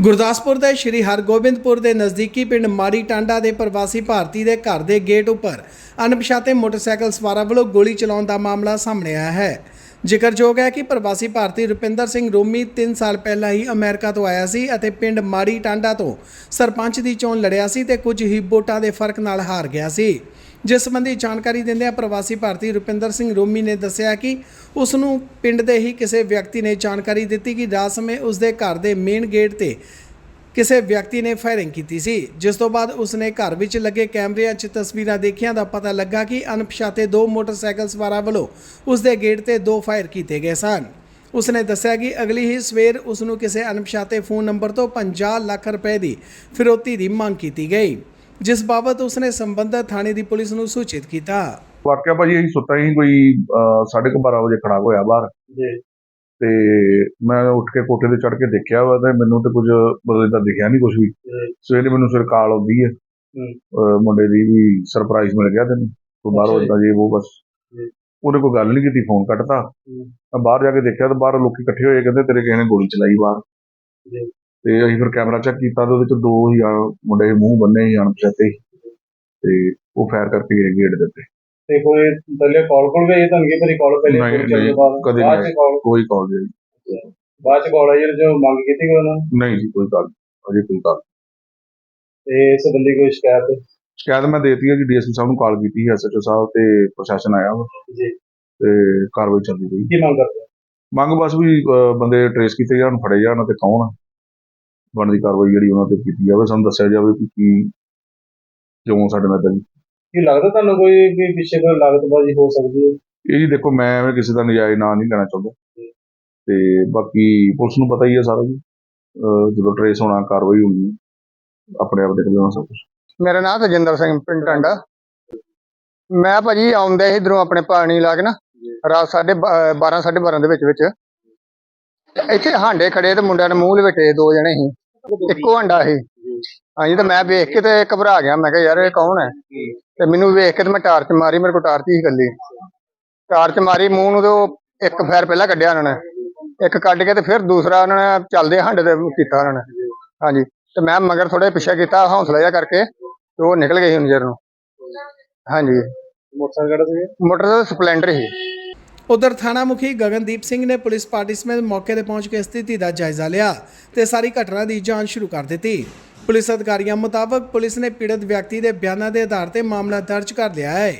ਗੁਰਦਾਸਪੁਰ ਦੇ ਸ਼੍ਰੀ ਹਰਗੋਬਿੰਦਪੁਰ ਦੇ ਨਜ਼ਦੀਕੀ ਪਿੰਡ ਮਾੜੀ ਟਾਂਡਾ ਦੇ ਪ੍ਰਵਾਸੀ ਭਾਰਤੀ ਦੇ ਘਰ ਦੇ ਗੇਟ ਉੱਪਰ ਅਣਪਛਾਤੇ ਮੋਟਰਸਾਈਕਲ ਸਵਾਰਾਂ ਵੱਲੋਂ ਗੋਲੀ ਚਲਾਉਣ ਦਾ ਮਾਮਲਾ ਸਾਹਮਣੇ ਆਇਆ ਹੈ। ਜ਼ਿਕਰਯੋਗ ਹੈ ਕਿ ਪ੍ਰਵਾਸੀ ਭਾਰਤੀ ਰੁਪਿੰਦਰ ਸਿੰਘ ਰੋਮੀ 3 ਸਾਲ ਪਹਿਲਾਂ ਹੀ ਅਮਰੀਕਾ ਤੋਂ ਆਇਆ ਸੀ ਅਤੇ ਪਿੰਡ ਮਾੜੀ ਟਾਂਡਾ ਤੋਂ ਸਰਪੰਚ ਦੀ ਚੋਣ ਲੜਿਆ ਸੀ ਤੇ ਕੁਝ ਹੀ ਵੋਟਾਂ ਦੇ ਫ਼ਰਕ ਨਾਲ ਹਾਰ ਗਿਆ ਸੀ। ਜਿਸ ਸੰਬੰਧੀ ਜਾਣਕਾਰੀ ਦਿੰਦਿਆਂ ਪ੍ਰਵਾਸੀ ਭਾਰਤੀ ਰੁਪਿੰਦਰ ਸਿੰਘ ਰੋਮੀ ਨੇ ਦੱਸਿਆ ਕਿ ਉਸ ਨੂੰ ਪਿੰਡ ਦੇ ਹੀ ਕਿਸੇ ਵਿਅਕਤੀ ਨੇ ਜਾਣਕਾਰੀ ਦਿੱਤੀ ਕਿ ਰਾਤ ਸਮੇਂ ਉਸ ਦੇ ਘਰ ਦੇ ਮੇਨ ਗੇਟ ਤੇ ਕਿਸੇ ਵਿਅਕਤੀ ਨੇ ਫਾਇਰਿੰਗ ਕੀਤੀ ਸੀ। ਜਿਸ ਤੋਂ ਬਾਅਦ ਉਸਨੇ ਘਰ ਵਿੱਚ ਲੱਗੇ ਕੈਮਰਿਆਂ 'ਚ ਤਸਵੀਰਾਂ ਦੇਖੀਆਂ ਦਾ ਪਤਾ ਲੱਗਾ ਕਿ ਅਣਪਛਾਤੇ ਦੋ ਮੋਟਰਸਾਈਕਲ ਸਵਾਰਾਂ ਵੱਲੋਂ ਉਸ ਦੇ ਗੇਟ ਤੇ ਦੋ ਫਾਇਰ ਕੀਤੇ ਗਏ ਸਨ। ਉਸਨੇ ਦੱਸਿਆ ਕਿ ਅਗਲੀ ਹੀ ਸਵੇਰ ਉਸ ਨੂੰ ਕਿਸੇ ਅਣਪਛਾਤੇ ਫੋਨ ਨੰਬਰ ਤੋਂ 50 ਲੱਖ ਰੁਪਏ ਦੀ ਫਿਰੌਤੀ ਦੀ ਮੰਗ ਕੀਤੀ ਗਈ ਜਿਸ ਬਾਬਤ ਉਸਨੇ ਸੰਬੰਧਤ ਥਾਣੇ ਦੀ ਪੁਲਿਸ ਨੂੰ ਸੂਚਿਤ ਕੀਤਾ। ਵਾਕਿਆ ਭਾਜੀ ਅਸੀਂ ਸੁੱਤਾ ਹੀ ਕੋਈ ਅਹ, ਸਾਢੇ ਕੁ 12 ਵਜੇ ਖੜਾ ਹੋਇਆ ਬਾਹਰ। ਜੀ। ਤੇ ਮੈਂ ਉੱਠ ਕੇ ਕੋਠੇ ਤੇ ਚੜ ਕੇ ਦੇਖਿਆ ਵਾ ਤੇ ਮੈਨੂੰ ਤੇ ਕੁਝ ਮਤਲਬ ਤਾਂ ਦਿਖਿਆ ਨਹੀਂ ਕੁਝ ਵੀ। ਸਵੇਰੇ ਮੈਨੂੰ ਫਿਰ ਕਾਲ ਆਉਂਦੀ ਹੈ ਮੁੰਡੇ ਦੀ ਵੀ ਸਰਪ੍ਰਾਈਜ਼ ਮਿਲ ਗਿਆ ਤੈਨੂੰ ਤੂੰ ਬਾਹਰੋਂ। ਇਦਾਂ ਜੇ ਉਹ ਬਸ। ਉਹਨੇ ਕੋਈ ਗੱਲ ਨਹੀਂ ਕੀਤੀ ਫੋਨ ਕੱਟਤਾ। ਮੈਂ ਬਾਹਰ ਜਾ ਕੇ ਦੇਖਿਆ ਤਾਂ ਬਾਹਰ ਲੋਕੀ ਇਕੱਠੇ ਹੋਏ ਕਹਿੰਦੇ ਤੇਰੇ ਕਿਸੇ ਨੇ ਗੋਲੀ ਚਲਾਈ ਬਾਹਰ। ਤੇ ਅਸੀਂ ਫਿਰ ਕੈਮਰਾ ਚੈੱਕ ਕੀਤਾ ਤੇ ਉਹਦੇ ਚ ਦੋ ਹੀ ਮੁੰਡੇ ਮੂੰਹ ਬੰਨੇ ਹੀ ਅਣਪਛਾਤੇ ਤੇ ਉਹ ਫਾਇਰ ਕਰਕੇ ਗਏ ਗੇਟ ਦੇ ਉੱਤੇ ਤੇ ਕੋਈ ਪਹਿਲੇ ਕਾਲ ਕੋਲ ਗਈ ਤੁਹਾਨੂੰ ਕੀ ਪਰੀ ਕਾਲ ਪਹਿਲੇ ਨਹੀਂ, ਕੋਲ ਨਹੀਂ, ਕਦੇ ਬਾਅਦ। ਚ ਕਾਲ ਕੋਈ ਕਾਲ ਨਹੀਂ ਬਾਅਦ ਚ ਕਾਲ ਆਈ ਜਦੋਂ ਮੰਗ ਕੀਤੀ ਗਈ ਉਹਨਾਂ ਨੇ? ਨਹੀਂ ਜੀ ਕੋਈ ਗੱਲ ਅਜੇ ਕੋਈ ਗੱਲ ਤੇ ਇਸ ਸੰਬੰਧੀ ਕੋਈ ਸ਼ਿਕਾਇਤ? ਸ਼ਿਕਾਇਤ ਮੈਂ ਦੇਤੀ ਹੈ ਜੀ ਡੀਐਸਪੀ ਸਾਹਿਬ ਨੂੰ ਕਾਲ ਕੀਤੀ ਹੈ ਐਸਐਚਓ ਸਾਹਿਬ ਤੇ ਪ੍ਰਸ਼ਾਸਨ ਆਇਆ ਵਾ। ਜੀ। ਤੇ ਕਾਰਵਾਈ ਚੱਲਦੀ ਰਹੀ ਕੀ ਮੰਗ ਕਰਦੇ? ਮੰਗ ਬਸ ਵੀ ਅਹ, ਬੰਦੇ ਟਰੇਸ ਕੀਤੇ ਜਾਣ ਫੜੇ ਜਾਣ ਤੇ ਕੌਣ ਆ? ਬਣਦੀ ਕਾਰਵਾਈ ਜਿਹੜੀ ਉਹਨਾਂ ਤੇ ਕੀਤੀ ਜਾਵੇ ਸਾਨੂੰ ਦੱਸਿਆ ਜਾਵੇ ਕਿ ਕੀ ਕਿਉਂ ਸਾਡੇ ਨਾਲ ਏਦਾਂ ਕੀ ਲੱਗਦਾ ਤੁਹਾਨੂੰ ਕੋਈ ਵੀ ਪਿੱਛੇ ਕੋਈ ਲਾਗਤਬਾਜ਼ੀ ਹੋ ਸਕਦੀ ਹੈ? ਇਹ ਜੀ ਦੇਖੋ ਮੈਂ ਐਵੇਂ ਕਿਸੇ ਦਾ ਨਜਾਇਜ਼ ਨਾਂ ਨਹੀਂ ਲੈਣਾ ਚਾਹੁੰਦਾ। ਤੇ ਬਾਕੀ ਪੁਲਿਸ ਨੂੰ ਪਤਾ ਹੀ ਹੈ ਸਾਰਾ ਜੀ ਅਹ, ਜਦੋਂ ਟਰੇਸ ਹੋਣਾ ਕਾਰਵਾਈ ਹੋਣੀ ਆਪਣੇ ਆਪ ਦੇਖ ਲੈਣਾ ਸਭ ਕੁਝ। ਮੇਰਾ ਨਾਮ ਤਜਿੰਦਰ ਸਿੰਘ ਪਿੰਡ ਟਾਂਡਾ ਮੈਂ ਭਾਜੀ ਆਉਂਦਾ ਸੀ ਇਧਰੋਂ ਆਪਣੇ ਪਾਣੀ ਲਾ ਕੇ ਨਾ ਰਾਤ ਸਾਢੇ 12 12:30 ਦੇ ਵਿੱਚ ਵਿੱਚ। ਇੱਥੇ ਹਾਂਡੇ ਖੜੇ ਤੇ ਮੁੰਡਿਆਂ ਨੇ ਮੂੰਹ ਲਵੇਟੇ ਦੋ ਜਣੇ ਸੀ। ਇੱਕੋ ਹਾਂਡਾ ਸੀ। ਹਾਂਜੀ ਤੇ ਮੈਂ ਵੇਖ ਕੇ ਤੇ ਘਬਰਾ ਗਿਆ। ਮੈਂ ਕਿਹਾ ਯਾਰ ਇਹ ਕੌਣ ਹੈ? ਤੇ ਮੈਨੂੰ ਵੇਖ ਕੇ ਤੇ ਮੈਂ ਟਾਰਚ ਮਾਰੀ ਮੇਰੇ ਕੋਲ ਟਾਰਚ ਹੀ ਇਕੱਲੀ। ਟਾਰਚ ਮਾਰੀ ਮੂੰਹ ਨੂੰ ਤੇ ਉਹ ਇੱਕ ਫੈਰ ਪਹਿਲਾਂ ਕੱਢਿਆ ਉਹਨਾਂ ਨੇ। ਇੱਕ ਕੱਢ ਕੇ ਤੇ ਫਿਰ ਦੂਸਰਾ ਉਹਨਾਂ ਨੇ ਚੱਲਦੇ ਹਾਂਡੇ ਤੇ ਕੀਤਾ ਉਹਨਾਂ ਨੇ। ਹਾਂਜੀ ਤੇ ਮੈਂ ਮਗਰ ਥੋੜੇ ਪਿੱਛੇ ਕੀਤਾ ਹੌਸਲਾ ਜਿਹਾ ਕਰਕੇ ਤੇ ਉਹ ਨਿਕਲ ਗਏ ਸੀ ਨਜ਼ਰ ਨੂੰ। ਹਾਂਜੀ। ਮੋਟਰਸਾਈਕਲ ਕਿਹੜਾ ਸੀ ਮੋਟਰ ਦਾ ਸਪਲੈਂਡਰ ਸੀ। ਉਧਰ ਥਾਣਾ ਮੁਖੀ ਗਗਨਦੀਪ ਸਿੰਘ ਨੇ ਪੁਲਿਸ ਪਾਰਟੀ ਸਮੇਤ ਮੌਕੇ ਤੇ ਪਹੁੰਚ ਕੇ ਸਥਿਤੀ ਦਾ ਜਾਇਜ਼ਾ ਲਿਆ ਤੇ ਸਾਰੀ ਘਟਨਾ ਦੀ ਜਾਂਚ ਸ਼ੁਰੂ ਕਰ ਦਿੱਤੀ। ਪੁਲਿਸ ਅਧਿਕਾਰੀਆਂ ਮੁਤਾਬਕ ਪੁਲਿਸ ਨੇ ਪੀੜਤ ਵਿਅਕਤੀ ਦੇ ਬਿਆਨਾਂ ਦੇ ਆਧਾਰ ਤੇ ਮਾਮਲਾ ਦਰਜ ਕਰ ਲਿਆ ਹੈ।